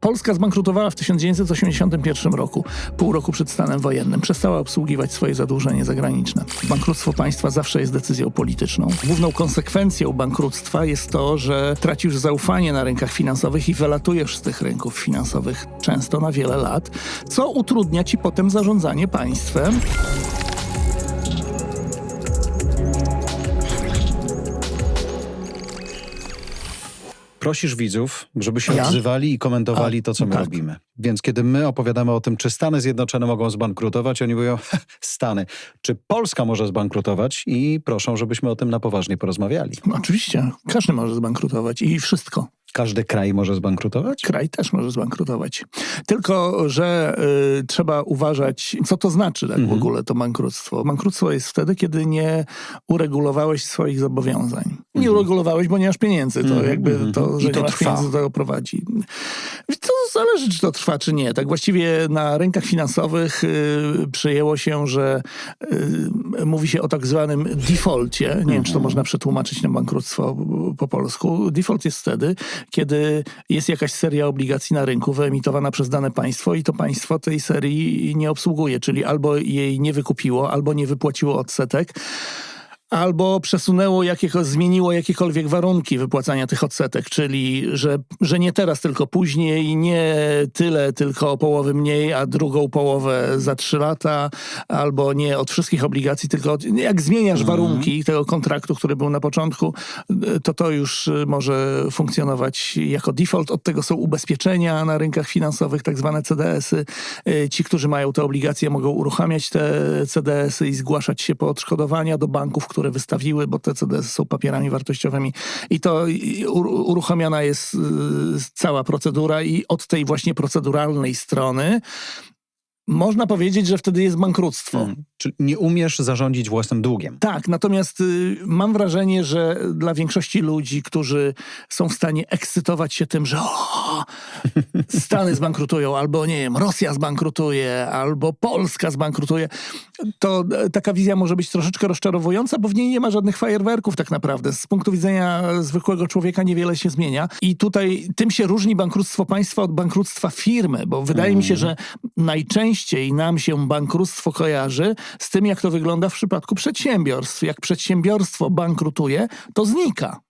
Polska zbankrutowała w 1981 roku, pół roku przed stanem wojennym. Przestała obsługiwać swoje zadłużenie zagraniczne. Bankructwo państwa zawsze jest decyzją polityczną. Główną konsekwencją bankructwa jest to, że tracisz zaufanie na rynkach finansowych i wylatujesz z tych rynków finansowych często na wiele lat, co utrudnia ci potem zarządzanie państwem. Prosisz widzów, żeby się Ja? odzywali i komentowali A, to, co my tak. robimy. Więc kiedy my opowiadamy o tym, czy Stany Zjednoczone mogą zbankrutować, oni mówią, Stany. Czy Polska może zbankrutować? I proszą, żebyśmy o tym na poważnie porozmawiali. Oczywiście, każdy może zbankrutować i wszystko. Każdy kraj może zbankrutować? Kraj też może zbankrutować. Tylko, że y, trzeba uważać, co to znaczy tak w Mhm. ogóle to bankructwo. Bankructwo jest wtedy, kiedy nie uregulowałeś swoich zobowiązań. Nie Mhm. uregulowałeś, bo nie masz pieniędzy. To Mhm, jakby mhm. to, że I to nie masz trwa. pieniędzy, do tego prowadzi. To zależy, czy to trwa, czy nie. Tak właściwie na rynkach finansowych y, przyjęło się, że y, mówi się o tak zwanym defaulcie. Nie wiem, czy to można przetłumaczyć na bankructwo po polsku. Default jest wtedy, kiedy jest jakaś seria obligacji na rynku wyemitowana przez dane państwo i to państwo tej serii nie obsługuje, czyli albo jej nie wykupiło, albo nie wypłaciło odsetek, albo przesunęło, jakiego, zmieniło jakiekolwiek warunki wypłacania tych odsetek, czyli że, że nie teraz, tylko później, nie tyle, tylko o połowę mniej, a drugą połowę za trzy lata, albo nie od wszystkich obligacji, tylko od, jak zmieniasz warunki tego kontraktu, który był na początku, to to już może funkcjonować jako default. Od tego są ubezpieczenia na rynkach finansowych, tak zwane CDS-y. Ci, którzy mają te obligacje, mogą uruchamiać te CDS-y i zgłaszać się po odszkodowania do banków, które wystawiły, bo te CDS-y są papierami wartościowymi. I to uruchamiana jest y, cała procedura i od tej właśnie proceduralnej strony można powiedzieć, że wtedy jest bankructwo. Hmm. Czy nie umiesz zarządzić własnym długiem? Tak, natomiast y, mam wrażenie, że dla większości ludzi, którzy są w stanie ekscytować się tym, że o, Stany zbankrutują, albo nie wiem, Rosja zbankrutuje, albo Polska zbankrutuje, to e, taka wizja może być troszeczkę rozczarowująca, bo w niej nie ma żadnych fajerwerków tak naprawdę. Z punktu widzenia zwykłego człowieka niewiele się zmienia i tutaj tym się różni bankructwo państwa od bankructwa firmy, bo wydaje mi się, że najczęściej nam się bankructwo kojarzy z tym, jak to wygląda w przypadku przedsiębiorstw. Jak przedsiębiorstwo bankrutuje, to znika.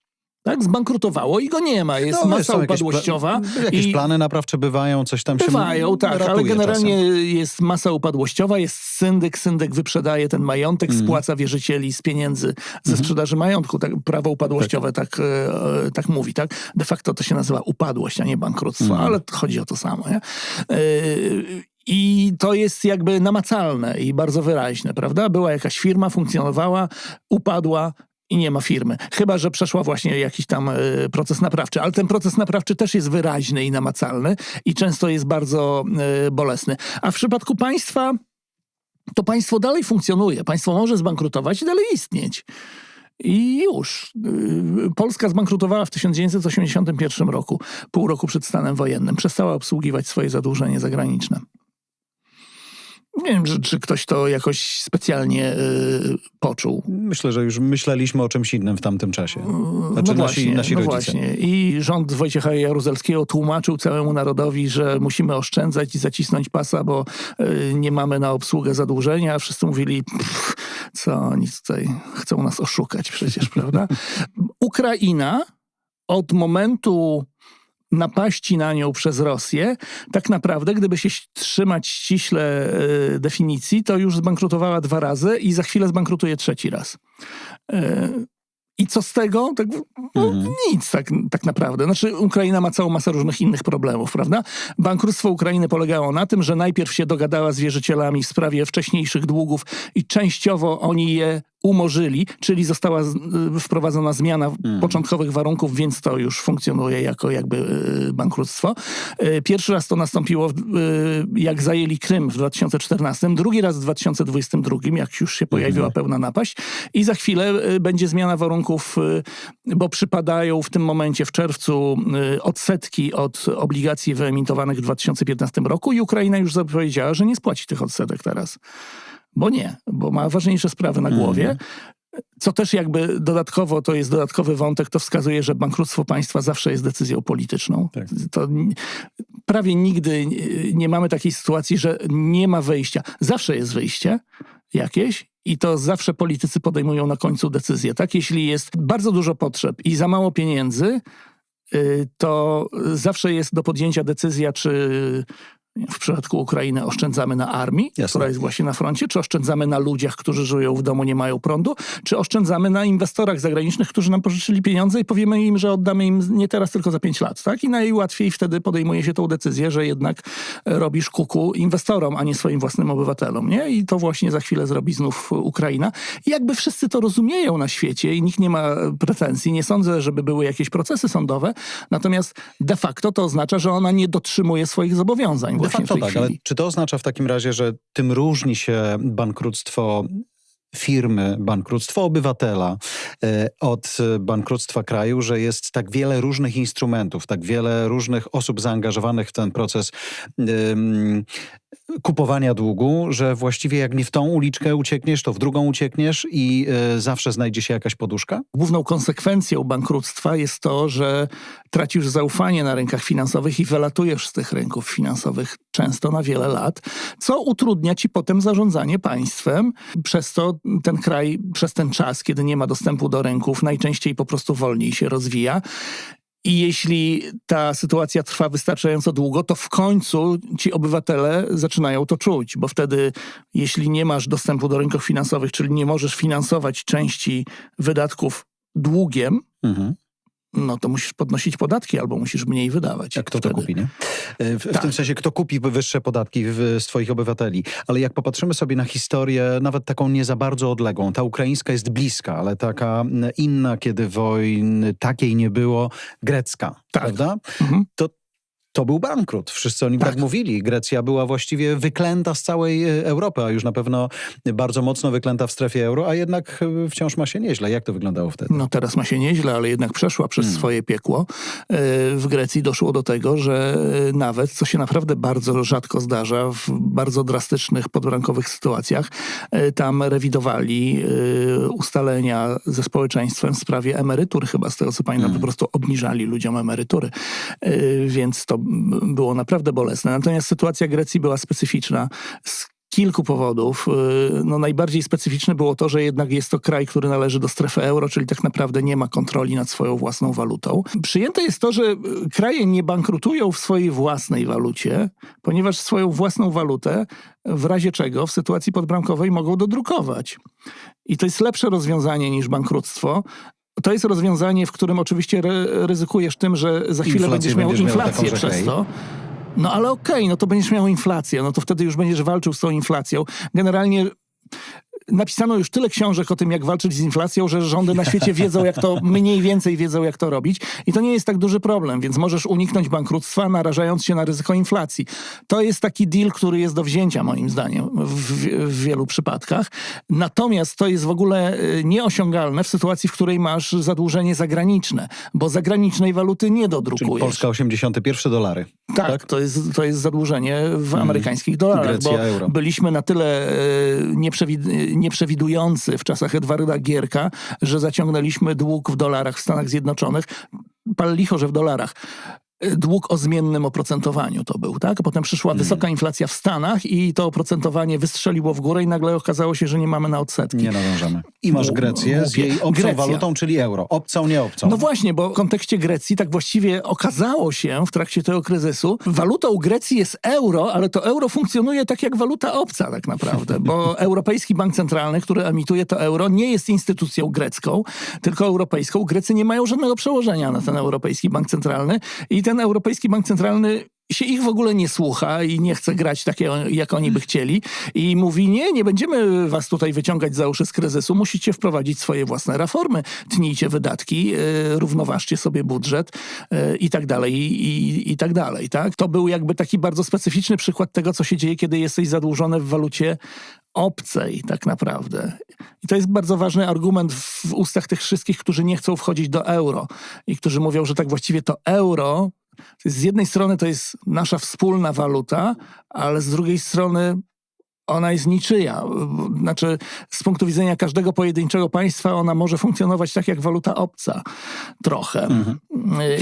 Tak, zbankrutowało i go nie ma. Jest No, masa są jakieś upadłościowa. Pla- jakieś i plany naprawcze bywają, coś tam się Bywają, tak, ale generalnie czasem. jest masa upadłościowa, jest syndyk, syndyk wyprzedaje ten majątek, Mhm. spłaca wierzycieli z pieniędzy ze sprzedaży majątku. Tak, prawo upadłościowe tak, e, e, tak mówi, tak? De facto to się nazywa upadłość, a nie bankructwo, Mhm. ale chodzi o to samo, nie? E, I to jest jakby namacalne i bardzo wyraźne, prawda? Była jakaś firma, funkcjonowała, upadła, i nie ma firmy. Chyba, że przeszła właśnie jakiś tam e, proces naprawczy. Ale ten proces naprawczy też jest wyraźny i namacalny i często jest bardzo e, bolesny. A w przypadku państwa, to państwo dalej funkcjonuje. Państwo może zbankrutować i dalej istnieć. I już. Y, Polska zbankrutowała w 1981 roku, pół roku przed stanem wojennym. Przestała obsługiwać swoje zadłużenie zagraniczne. Nie wiem, czy, czy ktoś to jakoś specjalnie y, poczuł. Myślę, że już myśleliśmy o czymś innym w tamtym czasie. No Znaczy nasi, właśnie, nasi no rodzice. właśnie. I rząd Wojciecha Jaruzelskiego tłumaczył całemu narodowi, że musimy oszczędzać i zacisnąć pasa, bo y, nie mamy na obsługę zadłużenia. Wszyscy mówili, "Pff, co oni tutaj chcą nas oszukać przecież, prawda? Ukraina od momentu napaści na nią przez Rosję, tak naprawdę, gdyby się trzymać ściśle y, definicji, to już zbankrutowała dwa razy i za chwilę zbankrutuje trzeci raz. Y, I co z tego? Tak, no, Mhm. Nic tak, tak naprawdę. Znaczy, Ukraina ma całą masę różnych innych problemów, prawda? Bankructwo Ukrainy polegało na tym, że najpierw się dogadała z wierzycielami w sprawie wcześniejszych długów i częściowo oni je umorzyli, czyli została y, wprowadzona zmiana początkowych warunków, więc to już funkcjonuje jako jakby y, bankructwo. Y, Pierwszy raz to nastąpiło, jak zajęli Krym w 2014, drugi raz w 2022, jak już się pojawiła pełna napaść i za chwilę będzie zmiana warunków, bo przypadają w tym momencie w czerwcu odsetki od obligacji wyemitowanych w 2015 roku i Ukraina już zapowiedziała, że nie spłaci tych odsetek teraz. Bo nie, bo ma ważniejsze sprawy na głowie. Co też jakby dodatkowo, to jest dodatkowy wątek, to wskazuje, że bankructwo państwa zawsze jest decyzją polityczną. Tak. To prawie nigdy nie- nie mamy takiej sytuacji, że nie ma wyjścia. Zawsze jest wyjście jakieś i to zawsze politycy podejmują na końcu decyzję. Tak? Jeśli jest bardzo dużo potrzeb i za mało pieniędzy, y, to zawsze jest do podjęcia decyzja, czy w przypadku Ukrainy oszczędzamy na armii, Jasne. która jest właśnie na froncie, czy oszczędzamy na ludziach, którzy żyją w domu, nie mają prądu, czy oszczędzamy na inwestorach zagranicznych, którzy nam pożyczyli pieniądze i powiemy im, że oddamy im nie teraz, tylko za pięć lat. Tak? I najłatwiej wtedy podejmuje się tą decyzję, że jednak robisz kuku inwestorom, a nie swoim własnym obywatelom. Nie? I to właśnie za chwilę zrobi znów Ukraina. I jakby wszyscy to rozumieją na świecie i nikt nie ma pretensji. Nie sądzę, żeby były jakieś procesy sądowe, natomiast de facto to oznacza, że ona nie dotrzymuje swoich zobowiązań De facto tak, ale czy to oznacza w takim razie, że tym różni się bankructwo firmy, bankructwo obywatela e, od e, bankructwa kraju, że jest tak wiele różnych instrumentów, tak wiele różnych osób zaangażowanych w ten proces kupowania długu, że właściwie jak nie w tą uliczkę uciekniesz, to w drugą uciekniesz i e, zawsze znajdzie się jakaś poduszka? Główną konsekwencją bankructwa jest to, że tracisz zaufanie na rynkach finansowych i wylatujesz z tych rynków finansowych często na wiele lat, co utrudnia ci potem zarządzanie państwem. Przez to ten kraj przez ten czas, kiedy nie ma dostępu do rynków, najczęściej po prostu wolniej się rozwija. I jeśli ta sytuacja trwa wystarczająco długo, to w końcu ci obywatele zaczynają to czuć, bo wtedy, jeśli nie masz dostępu do rynków finansowych, czyli nie możesz finansować części wydatków długiem, Mhm. No to musisz podnosić podatki albo musisz mniej wydawać. A kto to wtedy. kupi, nie? E, W, w Tak. tym sensie, kto kupi wyższe podatki w, z twoich obywateli. Ale jak popatrzymy sobie na historię, nawet taką nie za bardzo odległą, ta ukraińska jest bliska, ale taka inna, kiedy wojny takiej nie było, grecka, Tak. prawda? Mhm. To, to był bankrut. Wszyscy o nim tak. Tak. mówili. Grecja była właściwie wyklęta z całej e, Europy, a już na pewno bardzo mocno wyklęta w strefie euro, a jednak e, wciąż ma się nieźle. Jak to wyglądało wtedy? No teraz ma się nieźle, ale jednak przeszła przez Hmm. swoje piekło. E, W Grecji doszło do tego, że nawet, co się naprawdę bardzo rzadko zdarza, w bardzo drastycznych, podbrankowych sytuacjach, tam rewidowali ustalenia ze społeczeństwem w sprawie emerytur, chyba z tego co pamiętam, Hmm. po prostu obniżali ludziom emerytury. Więc to było naprawdę bolesne. Natomiast sytuacja Grecji była specyficzna. Kilku powodów. Y, No, najbardziej specyficzne było to, że jednak jest to kraj, który należy do strefy euro, czyli tak naprawdę nie ma kontroli nad swoją własną walutą. Przyjęte jest to, że y, kraje nie bankrutują w swojej własnej walucie, ponieważ swoją własną walutę w razie czego w sytuacji podbramkowej mogą dodrukować. I to jest lepsze rozwiązanie niż bankructwo. To jest rozwiązanie, w którym oczywiście ry- ryzykujesz tym, że za chwilę będziesz miał będziesz miał inflację taką, że przez hej. to. No ale okej, no to będziesz miał inflację, no to wtedy już będziesz walczył z tą inflacją. Generalnie napisano już tyle książek o tym, jak walczyć z inflacją, że rządy na świecie wiedzą, jak to, mniej więcej wiedzą, jak to robić. I to nie jest tak duży problem, więc możesz uniknąć bankructwa, narażając się na ryzyko inflacji. To jest taki deal, który jest do wzięcia, moim zdaniem, w, w wielu przypadkach. Natomiast to jest w ogóle y, nieosiągalne w sytuacji, w której masz zadłużenie zagraniczne, bo zagranicznej waluty nie Czyli dodrukujesz. Polska 81 dolary. Tak, tak? To, jest, to jest zadłużenie w amerykańskich dolarach, Grecja, bo euro. byliśmy na tyle nieprzewid- nieprzewidujący w czasach Edwarda Gierka, że zaciągnęliśmy dług w dolarach w Stanach Zjednoczonych. Pal licho, że w dolarach. Dług o zmiennym oprocentowaniu to był, tak? Potem przyszła Hmm. wysoka inflacja w Stanach i to oprocentowanie wystrzeliło w górę i nagle okazało się, że nie mamy na odsetki. Nie nadążamy. I masz Grecję z jej obcą Grecja. walutą, czyli euro. Obcą, nie obcą. No właśnie, bo w kontekście Grecji tak właściwie okazało się w trakcie tego kryzysu, walutą Grecji jest euro, ale to euro funkcjonuje tak jak waluta obca tak naprawdę, bo Europejski Bank Centralny, który emituje to euro, nie jest instytucją grecką, tylko europejską. Grecy nie mają żadnego przełożenia na ten Europejski Bank Centralny i ten Europejski Bank Centralny się ich w ogóle nie słucha i nie chce grać takie, jak oni by chcieli i mówi, nie, nie będziemy was tutaj wyciągać za uszy z kryzysu, musicie wprowadzić swoje własne reformy, tnijcie wydatki, yy, równoważcie sobie budżet yy, i tak dalej, i, i, tak dalej, tak? To był jakby taki bardzo specyficzny przykład tego, co się dzieje, kiedy jesteś zadłużony w walucie obcej tak naprawdę. I to jest bardzo ważny argument w ustach tych wszystkich, którzy nie chcą wchodzić do euro i którzy mówią, że tak właściwie to euro z jednej strony to jest nasza wspólna waluta, ale z drugiej strony ona jest niczyja. Znaczy, z punktu widzenia każdego pojedynczego państwa, ona może funkcjonować tak jak waluta obca trochę.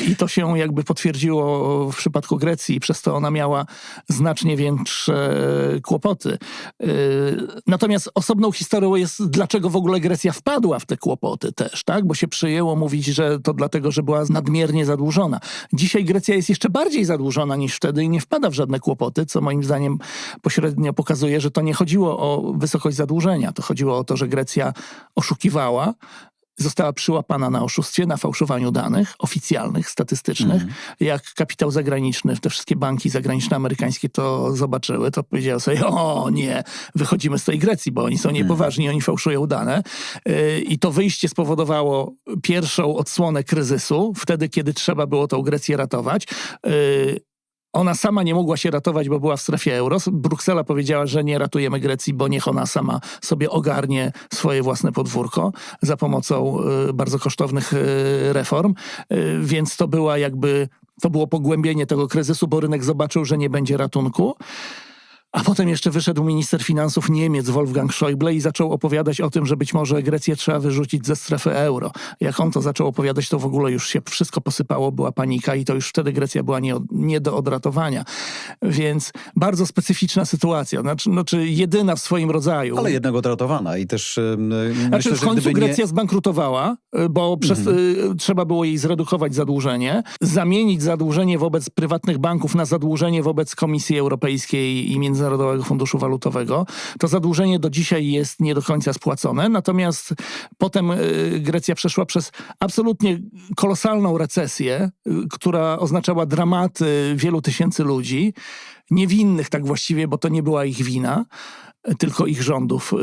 I to się jakby potwierdziło w przypadku Grecji, i przez to ona miała znacznie większe kłopoty. Yy, Natomiast osobną historią jest, dlaczego w ogóle Grecja wpadła w te kłopoty też, tak? Bo się przyjęło mówić, że to dlatego, że była nadmiernie zadłużona. Dzisiaj Grecja jest jeszcze bardziej zadłużona niż wtedy i nie wpada w żadne kłopoty, co moim zdaniem pośrednio pokazuje, że to nie chodziło o wysokość zadłużenia. To chodziło o to, że Grecja oszukiwała, została przyłapana na oszustwie, na fałszowaniu danych oficjalnych, statystycznych. Jak kapitał zagraniczny, te wszystkie banki zagraniczne amerykańskie to zobaczyły, to powiedziały sobie, o nie, wychodzimy z tej Grecji, bo oni są niepoważni, oni fałszują dane. Yy, I to wyjście spowodowało pierwszą odsłonę kryzysu, wtedy, kiedy trzeba było tą Grecję ratować. Yy, ona sama nie mogła się ratować, bo była w strefie euro. Bruksela powiedziała, że nie ratujemy Grecji, bo niech ona sama sobie ogarnie swoje własne podwórko za pomocą y, bardzo kosztownych y, reform. Y, więc to była jakby, to było pogłębienie tego kryzysu, bo rynek zobaczył, że nie będzie ratunku. A potem jeszcze wyszedł minister finansów Niemiec Wolfgang Schäuble i zaczął opowiadać o tym, że być może Grecję trzeba wyrzucić ze strefy euro. Jak on to zaczął opowiadać, to w ogóle już się wszystko posypało, była panika i to już wtedy Grecja była nie, nie do odratowania. Więc bardzo specyficzna sytuacja, znaczy, znaczy jedyna w swoim rodzaju. Ale jednak odratowana i też ym, Znaczy myślę, w końcu gdyby nie... Grecja zbankrutowała, y, bo przez, y, trzeba było jej zredukować zadłużenie, zamienić zadłużenie wobec prywatnych banków na zadłużenie wobec Komisji Europejskiej i Międzynarodowego Funduszu Walutowego. To zadłużenie do dzisiaj jest nie do końca spłacone, natomiast potem y, Grecja przeszła przez absolutnie kolosalną recesję, y, która oznaczała dramaty wielu tysięcy ludzi, niewinnych tak właściwie, bo to nie była ich wina tylko ich rządów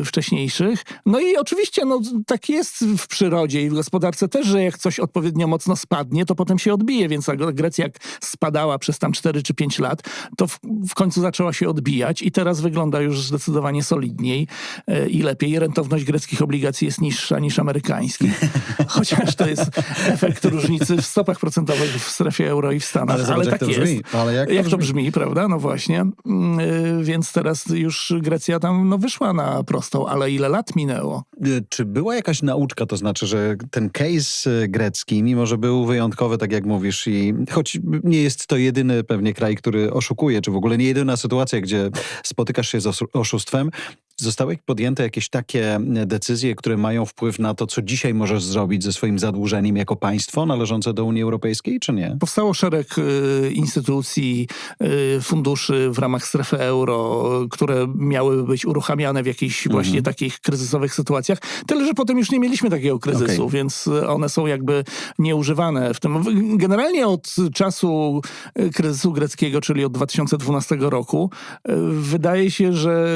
y, wcześniejszych. No i oczywiście no, tak jest w przyrodzie i w gospodarce też, że jak coś odpowiednio mocno spadnie, to potem się odbije, więc Grecja jak spadała przez tam 4 czy 5 lat, to w, w końcu zaczęła się odbijać i teraz wygląda już zdecydowanie solidniej y, i lepiej. Rentowność greckich obligacji jest niższa niż amerykańskich, chociaż to jest efekt różnicy w stopach procentowych w strefie euro i w Stanach, Ale ale, tak to brzmi. jest. Ale jak to jak to brzmi. brzmi, prawda? No właśnie. Mm, y, Więc teraz już Grecja tam no, wyszła na prostą, ale ile lat minęło? Y, Czy była jakaś nauczka, to znaczy, że ten case y, grecki, mimo że był wyjątkowy, tak jak mówisz, i choć nie jest to jedyny pewnie kraj, który oszukuje, czy w ogóle nie jedyna sytuacja, gdzie spotykasz się z oszustwem, zostały podjęte jakieś takie decyzje, które mają wpływ na to, co dzisiaj możesz zrobić ze swoim zadłużeniem jako państwo należące do Unii Europejskiej, czy nie? Powstało szereg y, instytucji, y, funduszy w ramach strefy euro, które miały być uruchamiane w jakichś właśnie takich kryzysowych sytuacjach. Tyle, że potem już nie mieliśmy takiego kryzysu, Okej. więc one są jakby nieużywane w tym. Generalnie od czasu y, kryzysu greckiego, czyli od 2012 roku, y, wydaje się, że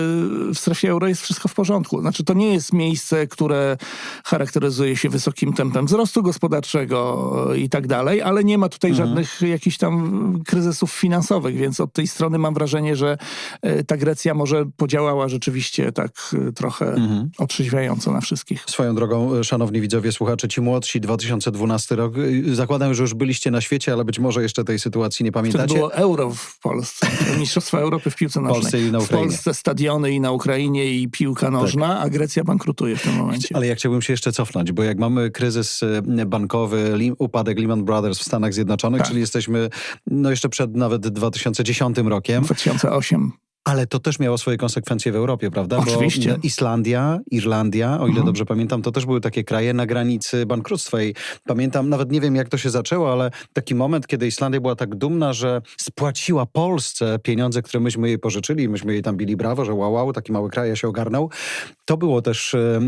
w strefie euro jest wszystko w porządku. Znaczy, to nie jest miejsce, które charakteryzuje się wysokim tempem wzrostu gospodarczego y, i tak dalej, ale nie ma tutaj żadnych jakichś tam kryzysów finansowych, więc od tej strony mam wrażenie, że y, ta Grecja może podziałała rzeczywiście tak y, trochę otrzeźwiająco na wszystkich. Swoją drogą, e, szanowni widzowie, słuchacze, ci młodsi, 2012 rok, zakładam, że już byliście na świecie, ale być może jeszcze tej sytuacji nie Wtedy pamiętacie. było euro w Polsce. Mistrzostwa Europy w piłce nożnej. Polsce i na w Ukrainie. Tak. Polsce stadiony i na Ukrainie i piłka nożna, a Grecja bankrutuje w tym momencie. Ale ja chciałbym się jeszcze cofnąć, bo jak mamy kryzys e, bankowy, upadek Lehman Brothers w Stanach Zjednoczonych, Tak. czyli jesteśmy no jeszcze przed nawet 2010 rokiem, 2008. ale to też miało swoje konsekwencje w Europie, prawda? Oczywiście. Bo Islandia, Irlandia, o ile Mhm. dobrze pamiętam, to też były takie kraje na granicy bankructwa i pamiętam, nawet nie wiem jak to się zaczęło, ale taki moment, kiedy Islandia była tak dumna, że spłaciła Polsce pieniądze, które myśmy jej pożyczyli, myśmy jej tam bili brawo, że wow, wow, taki mały kraj ja się ogarnął. To było też e,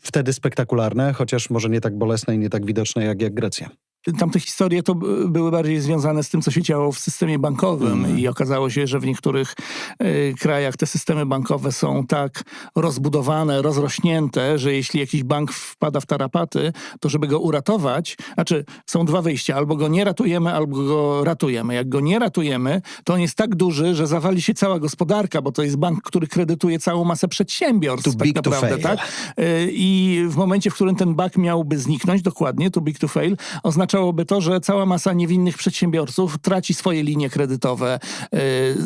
wtedy spektakularne, chociaż może nie tak bolesne i nie tak widoczne jak, jak Grecja. Tamte historie to by- były bardziej związane z tym, co się działo w systemie bankowym Mhm. i okazało się, że w niektórych y, krajach te systemy bankowe są tak rozbudowane, rozrośnięte, że jeśli jakiś bank wpada w tarapaty, to żeby go uratować, znaczy są dwa wyjścia, albo go nie ratujemy, albo go ratujemy. Jak go nie ratujemy, to on jest tak duży, że zawali się cała gospodarka, bo to jest bank, który kredytuje całą masę przedsiębiorstw Too tak naprawdę, fail. tak? Y, I w momencie, w którym ten bank miałby zniknąć, dokładnie, to big to fail, oznacza oznaczałoby to, że cała masa niewinnych przedsiębiorców traci swoje linie kredytowe,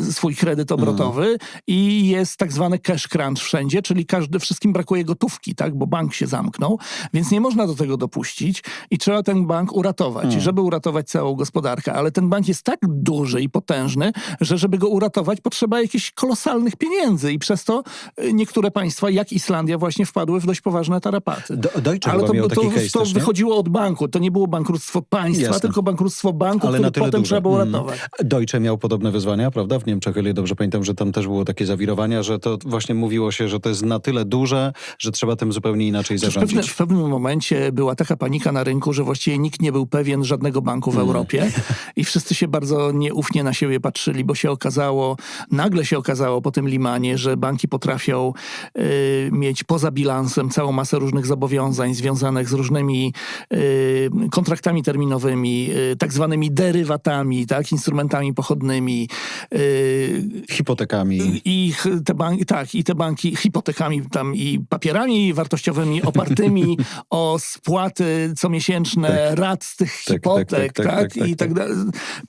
y, swój kredyt obrotowy i jest tak zwany cash crunch wszędzie, czyli każdy, wszystkim brakuje gotówki, tak, bo bank się zamknął, więc nie można do tego dopuścić i trzeba ten bank uratować, I żeby uratować całą gospodarkę, ale ten bank jest tak duży i potężny, że żeby go uratować potrzeba jakichś kolosalnych pieniędzy i przez to y, niektóre państwa, jak Islandia, właśnie wpadły w dość poważne tarapaty. Do, Deutsche Ale to, to, to, nie? wychodziło od banku. To nie było bankructwo państwa, Jasne. tylko bankructwo banku, Ale który potem duże. trzeba było Mm. ratować. Deutsche miał podobne wyzwania, prawda? W Niemczech, ile dobrze pamiętam, że tam też było takie zawirowania, że to właśnie mówiło się, że to jest na tyle duże, że trzeba tym zupełnie inaczej W, pewne, zarządzić. w pewnym momencie była taka panika na rynku, że właściwie nikt nie był pewien żadnego banku w Mm. Europie i wszyscy się bardzo nieufnie na siebie patrzyli, bo się okazało, nagle się okazało po tym Limanie, że banki potrafią y, mieć poza bilansem całą masę różnych zobowiązań związanych z różnymi y, kontraktami terminowymi, y, tak zwanymi derywatami, tak, instrumentami pochodnymi, y, Hipotekami. i te banki, tak, i te banki hipotekami tam i papierami wartościowymi opartymi o spłaty comiesięczne rat z tych Tak, hipotek, tak, tak, tak, tak, tak, i tak dalej.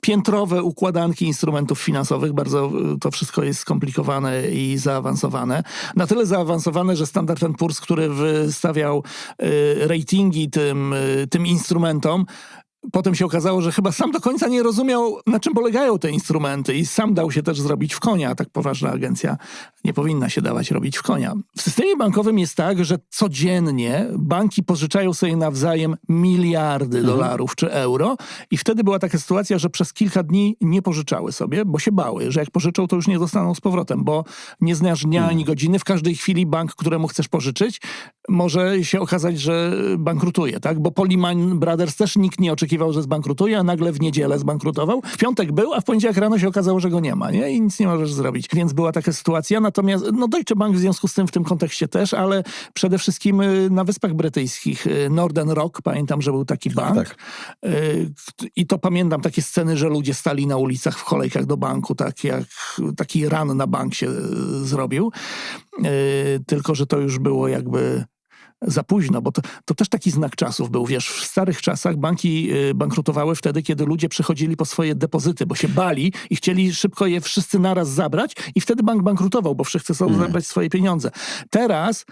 Piętrowe układanki instrumentów finansowych, bardzo y, to wszystko jest skomplikowane i zaawansowane. Na tyle zaawansowane, że Standard Poor's, który wystawiał y, ratingi tym, y, tym instrumentom, Potem się okazało, że chyba sam do końca nie rozumiał, na czym polegają te instrumenty i sam dał się też zrobić w konia. Tak poważna agencja nie powinna się dawać robić w konia. W systemie bankowym jest tak, że codziennie banki pożyczają sobie nawzajem miliardy dolarów czy euro i wtedy była taka sytuacja, że przez kilka dni nie pożyczały sobie, bo się bały, że jak pożyczą, to już nie dostaną z powrotem, bo nie znasz dnia ani godziny. W każdej chwili bank, któremu chcesz pożyczyć, może się okazać, że bankrutuje, tak? Bo po Lehman Brothers też nikt nie oczekiwał, że zbankrutuje, a nagle w niedzielę zbankrutował. W piątek był, a w poniedziałek rano się okazało, że go nie ma, nie? I nic nie możesz zrobić. Więc była taka sytuacja. Natomiast, no Deutsche Bank w związku z tym w tym kontekście też, ale przede wszystkim y, na Wyspach Brytyjskich y, Northern Rock, pamiętam, że był taki bank. tak. Y, I to pamiętam takie sceny, że ludzie stali na ulicach w kolejkach do banku, tak jak taki ran na bank się zrobił. Tylko, że to już było jakby za późno, bo to, to też taki znak czasów był. Wiesz, w starych czasach banki y, bankrutowały wtedy, kiedy ludzie przychodzili po swoje depozyty, bo się bali i chcieli szybko je wszyscy naraz zabrać i wtedy bank bankrutował, bo wszyscy chcą zabrać swoje pieniądze. Teraz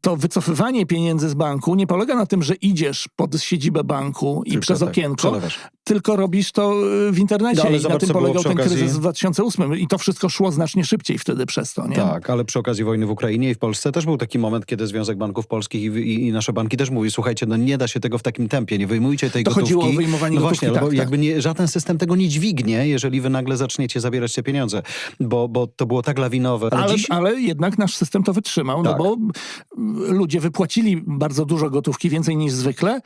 to wycofywanie pieniędzy z banku nie polega na tym, że idziesz pod siedzibę banku i Tylko przez tak, okienko, przelewasz. tylko robisz to y, w internecie. No, ale I na zobacz, tym co było polegał ten okazji- kryzys w 2008 i to wszystko szło znacznie szybciej wtedy przez to, nie? Tak, ale przy okazji wojny w Ukrainie i w Polsce też był taki moment, kiedy Związek Banków Polskich i, i, i nasze banki też mówi, słuchajcie, no nie da się tego w takim tempie, nie wyjmujcie tej To gotówki. chodziło o wyjmowanie no gotówki, właśnie, tak, bo tak. jakby nie, żaden system tego nie dźwignie, jeżeli wy nagle zaczniecie zabierać te pieniądze, bo, bo to było tak lawinowe. Ale, Ale, dziś... ale jednak nasz system to wytrzymał, Tak. no bo mm, ludzie wypłacili bardzo dużo gotówki, więcej niż zwykle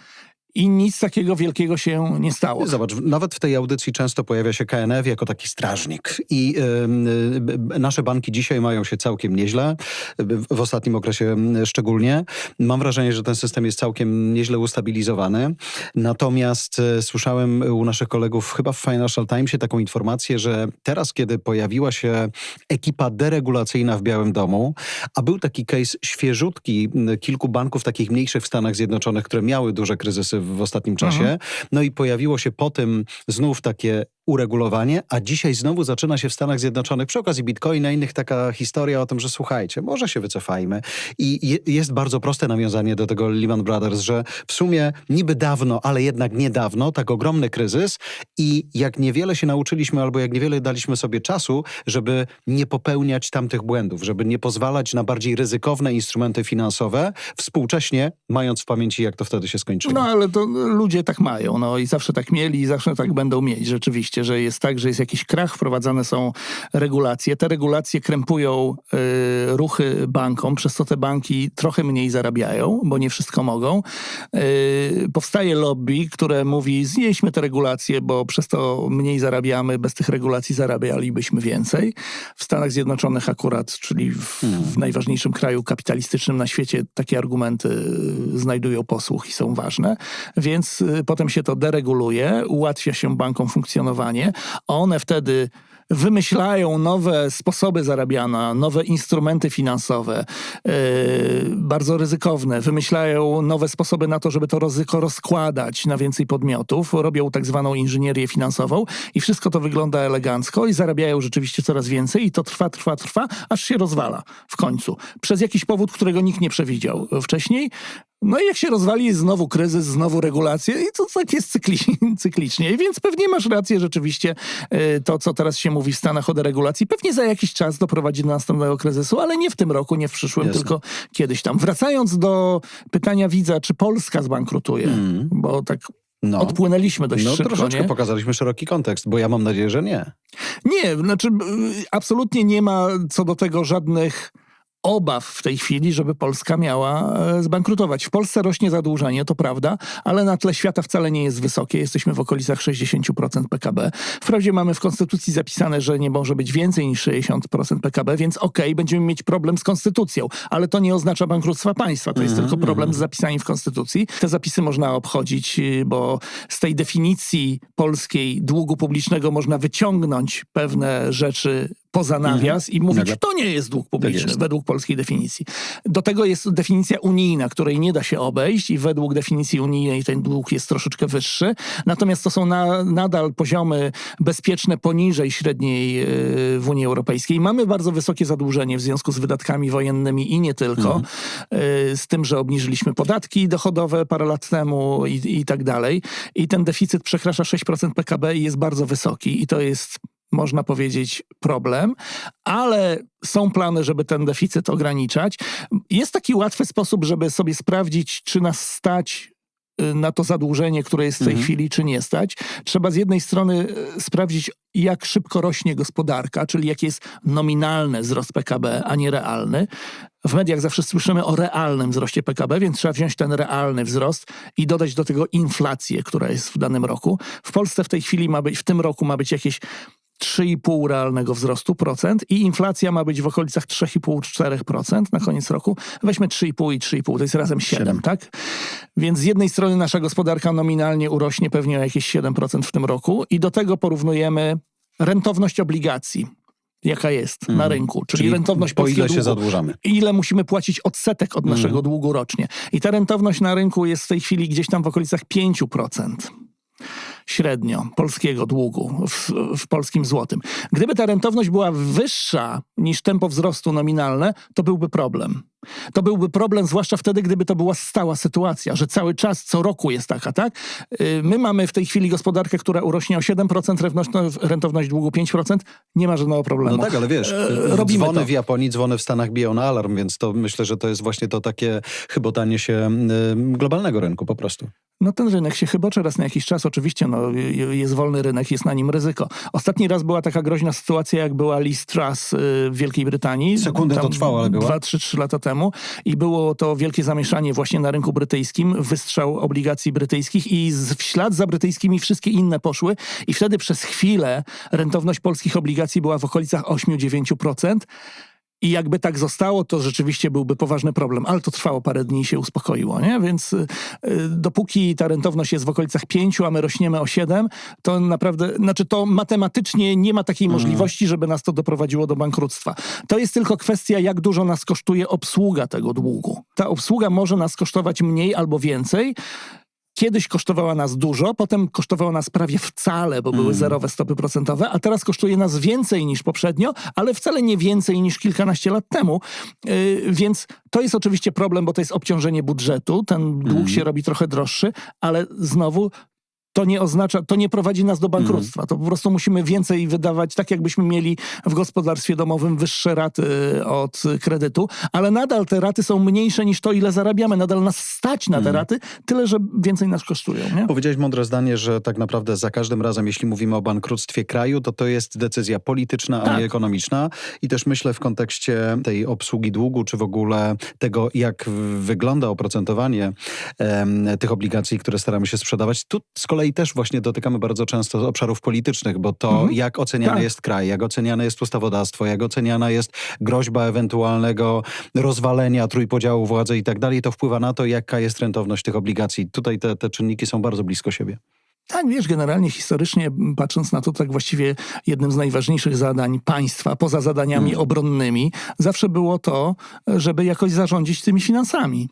i nic takiego wielkiego się nie stało. Zobacz, nawet w tej audycji często pojawia się KNF jako taki strażnik. I y, b- nasze banki dzisiaj mają się całkiem nieźle, w, ostatnim okresie szczególnie. Mam wrażenie, że ten system jest całkiem nieźle ustabilizowany. Natomiast e, słyszałem u naszych kolegów chyba w Financial Timesie taką informację, że teraz, kiedy pojawiła się ekipa deregulacyjna w Białym Domu, a był taki case świeżutki kilku banków takich mniejszych w Stanach Zjednoczonych, które miały duże kryzysy w, ostatnim czasie, Mhm. no i pojawiło się po tym znów takie uregulowanie, a dzisiaj znowu zaczyna się w Stanach Zjednoczonych przy okazji Bitcoina i innych taka historia o tym, że słuchajcie, może się wycofajmy. I je, jest bardzo proste nawiązanie do tego Lehman Brothers, że w sumie niby dawno, ale jednak niedawno, tak ogromny kryzys i jak niewiele się nauczyliśmy albo jak niewiele daliśmy sobie czasu, żeby nie popełniać tamtych błędów, żeby nie pozwalać na bardziej ryzykowne instrumenty finansowe, współcześnie mając w pamięci, jak to wtedy się skończyło. No ale to ludzie tak mają, no i zawsze tak mieli i zawsze tak będą mieć rzeczywiście, że jest tak, że jest jakiś krach, wprowadzane są regulacje. Te regulacje krępują y, ruchy bankom, przez co te banki trochę mniej zarabiają, bo nie wszystko mogą. Y, powstaje lobby, które mówi znieśmy te regulacje, bo przez to mniej zarabiamy, bez tych regulacji zarabialibyśmy więcej. W Stanach Zjednoczonych akurat, czyli w, w najważniejszym kraju kapitalistycznym na świecie, takie argumenty y, znajdują posłuch i są ważne, więc y, potem się to dereguluje, ułatwia się bankom funkcjonowanie, a one wtedy wymyślają nowe sposoby zarabiania, nowe instrumenty finansowe, yy, bardzo ryzykowne, wymyślają nowe sposoby na to, żeby to ryzyko rozkładać na więcej podmiotów, robią tak zwaną inżynierię finansową i wszystko to wygląda elegancko i zarabiają rzeczywiście coraz więcej i to trwa, trwa, trwa, aż się rozwala w końcu. Przez jakiś powód, którego nikt nie przewidział wcześniej. No i jak się rozwali, jest znowu kryzys, znowu regulacje i to tak jest cykli, cyklicznie. Więc pewnie masz rację, rzeczywiście y, to, co teraz się mówi w Stanach o deregulacji, pewnie za jakiś czas doprowadzi do następnego kryzysu, ale nie w tym roku, nie w przyszłym, Jasne. tylko kiedyś tam. Wracając do pytania widza, czy Polska zbankrutuje, Mm. bo tak No, odpłynęliśmy dość no szybko, troszeczkę nie? pokazaliśmy szeroki kontekst, bo ja mam nadzieję, że nie. Nie, znaczy y, absolutnie nie ma co do tego żadnych obaw w tej chwili, żeby Polska miała e, zbankrutować. W Polsce rośnie zadłużenie, to prawda, ale na tle świata wcale nie jest wysokie. Jesteśmy w okolicach 60% PKB. Wprawdzie mamy w Konstytucji zapisane, że nie może być więcej niż 60% PKB, więc okej, będziemy mieć problem z Konstytucją, ale to nie oznacza bankructwa państwa. To jest Mhm, tylko problem z mhm. zapisami w Konstytucji. Te zapisy można obchodzić, y, bo z tej definicji polskiej długu publicznego można wyciągnąć pewne rzeczy poza nawias i mówić, to nie jest dług publiczny jest. według polskiej definicji. Do tego jest definicja unijna, której nie da się obejść i według definicji unijnej ten dług jest troszeczkę wyższy. Natomiast to są na, nadal poziomy bezpieczne poniżej średniej y, w Unii Europejskiej. Mamy bardzo wysokie zadłużenie w związku z wydatkami wojennymi i nie tylko. Y, z tym, że obniżyliśmy podatki dochodowe parę lat temu i, i tak dalej. I ten deficyt przekracza 6% PKB i jest bardzo wysoki. I to jest można powiedzieć, problem, ale są plany, żeby ten deficyt ograniczać. Jest taki łatwy sposób, żeby sobie sprawdzić, czy nas stać y, na to zadłużenie, które jest w tej Mhm. chwili, czy nie stać. Trzeba z jednej strony y, sprawdzić, jak szybko rośnie gospodarka, czyli jaki jest nominalny wzrost PKB, a nie realny. W mediach zawsze słyszymy o realnym wzroście PKB, więc trzeba wziąć ten realny wzrost i dodać do tego inflację, która jest w danym roku. W Polsce w tej chwili ma być, w tym roku ma być jakieś 3,5 realnego wzrostu procent i inflacja ma być w okolicach 3,5-4% na koniec roku. Weźmy 3,5 i 3,5, to jest razem 7, Siedem. tak? Więc z jednej strony nasza gospodarka nominalnie urośnie pewnie o jakieś 7% w tym roku i do tego porównujemy rentowność obligacji, jaka jest na Mhm. rynku, czyli, rentowność po ile się długu zadłużamy. ile musimy płacić odsetek od naszego Mhm. długu rocznie. I ta rentowność na rynku jest w tej chwili gdzieś tam w okolicach 5% średnio polskiego długu w, w polskim złotym. Gdyby ta rentowność była wyższa niż tempo wzrostu nominalne, to byłby problem. To byłby problem, zwłaszcza wtedy, gdyby to była stała sytuacja, że cały czas, co roku jest taka, tak? Y, My mamy w tej chwili gospodarkę, która urośnie o 7%, rentowność, długu 5%, nie ma żadnego problemu. No tak, ale wiesz, E, robimy dzwony to. w Japonii, dzwony w Stanach biją na alarm, więc to myślę, że to jest właśnie to takie chybotanie się globalnego rynku po prostu. No ten rynek się chybocze raz na jakiś czas. Oczywiście no, jest wolny rynek, jest na nim ryzyko. Ostatni raz była taka groźna sytuacja, jak była Liz Truss y, w Wielkiej Brytanii. Sekundę to trwało, ale była. Dwa, trzy, trzy lata temu. I było to wielkie zamieszanie właśnie na rynku brytyjskim, wystrzał obligacji brytyjskich i z, w ślad za brytyjskimi wszystkie inne poszły. I wtedy przez chwilę rentowność polskich obligacji była w okolicach 8-9%. I jakby tak zostało, to rzeczywiście byłby poważny problem, ale to trwało parę dni i się uspokoiło, nie? Więc y, y, dopóki ta rentowność jest w okolicach 5, a my rośniemy o 7, to naprawdę, znaczy to matematycznie nie ma takiej możliwości, żeby nas to doprowadziło do bankructwa. To jest tylko kwestia, jak dużo nas kosztuje obsługa tego długu. Ta obsługa może nas kosztować mniej albo więcej. Kiedyś kosztowała nas dużo, potem kosztowała nas prawie wcale, bo były Mm. zerowe stopy procentowe, a teraz kosztuje nas więcej niż poprzednio, ale wcale nie więcej niż kilkanaście lat temu. Yy, więc to jest oczywiście problem, bo to jest obciążenie budżetu. Ten dług Mm. się robi trochę droższy, ale znowu to nie oznacza, to nie prowadzi nas do bankructwa. To po prostu musimy więcej wydawać, tak jakbyśmy mieli w gospodarstwie domowym wyższe raty od kredytu, ale nadal te raty są mniejsze niż to, ile zarabiamy. Nadal nas stać na te Mhm. raty, tyle, że więcej nas kosztują. Nie? Powiedziałeś mądre zdanie, że tak naprawdę za każdym razem, jeśli mówimy o bankructwie kraju, to to jest decyzja polityczna, a Tak. nie ekonomiczna. I też myślę w kontekście tej obsługi długu, czy w ogóle tego, jak wygląda oprocentowanie em, tych obligacji, które staramy się sprzedawać. Tu z kolei też właśnie dotykamy bardzo często obszarów politycznych, bo to, Mhm. jak oceniany Tak. jest kraj, jak oceniane jest ustawodawstwo, jak oceniana jest groźba ewentualnego rozwalenia trójpodziału władzy i tak dalej, to wpływa na to, jaka jest rentowność tych obligacji. Tutaj te, te czynniki są bardzo blisko siebie. Tak, wiesz, generalnie historycznie patrząc na to, tak właściwie jednym z najważniejszych zadań państwa, poza zadaniami Hmm. obronnymi, zawsze było to, żeby jakoś zarządzić tymi finansami.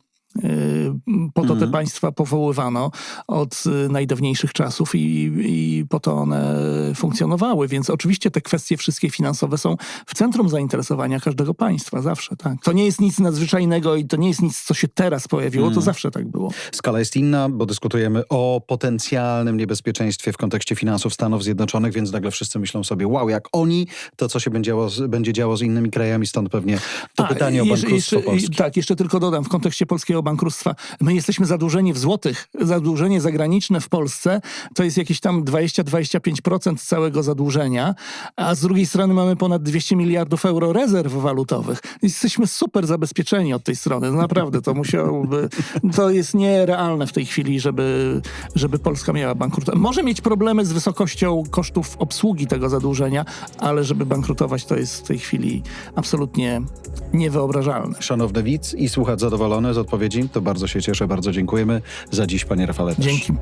Po to te Mhm. państwa powoływano od y, najdawniejszych czasów i, i po to one funkcjonowały. Więc oczywiście te kwestie wszystkie finansowe są w centrum zainteresowania każdego państwa, zawsze tak. To nie jest nic nadzwyczajnego i to nie jest nic, co się teraz pojawiło, to Mhm. zawsze tak było. Skala jest inna, bo dyskutujemy o potencjalnym niebezpieczeństwie w kontekście finansów Stanów Zjednoczonych, więc nagle wszyscy myślą sobie, wow, jak oni, to co się będzie działo z, będzie działo z innymi krajami, stąd pewnie to A, pytanie o bankructwo jeszcze, Polski. Tak, jeszcze tylko dodam, w kontekście polskiego bankructwa, my jesteśmy zadłużeni w złotych. Zadłużenie zagraniczne w Polsce to jest jakieś tam 20-25% całego zadłużenia, a z drugiej strony mamy ponad 200 miliardów euro rezerw walutowych. Jesteśmy super zabezpieczeni od tej strony. Naprawdę, to musiałoby, to jest nierealne w tej chwili, żeby, żeby Polska miała bankrut. Może mieć problemy z wysokością kosztów obsługi tego zadłużenia, ale żeby bankrutować, to jest w tej chwili absolutnie niewyobrażalne. Szanowny widz i słuchacz zadowolony z odpowiedzi, to bardzo się cieszę, bardzo dziękujemy za dziś, panie Rafale. też. Dzięki.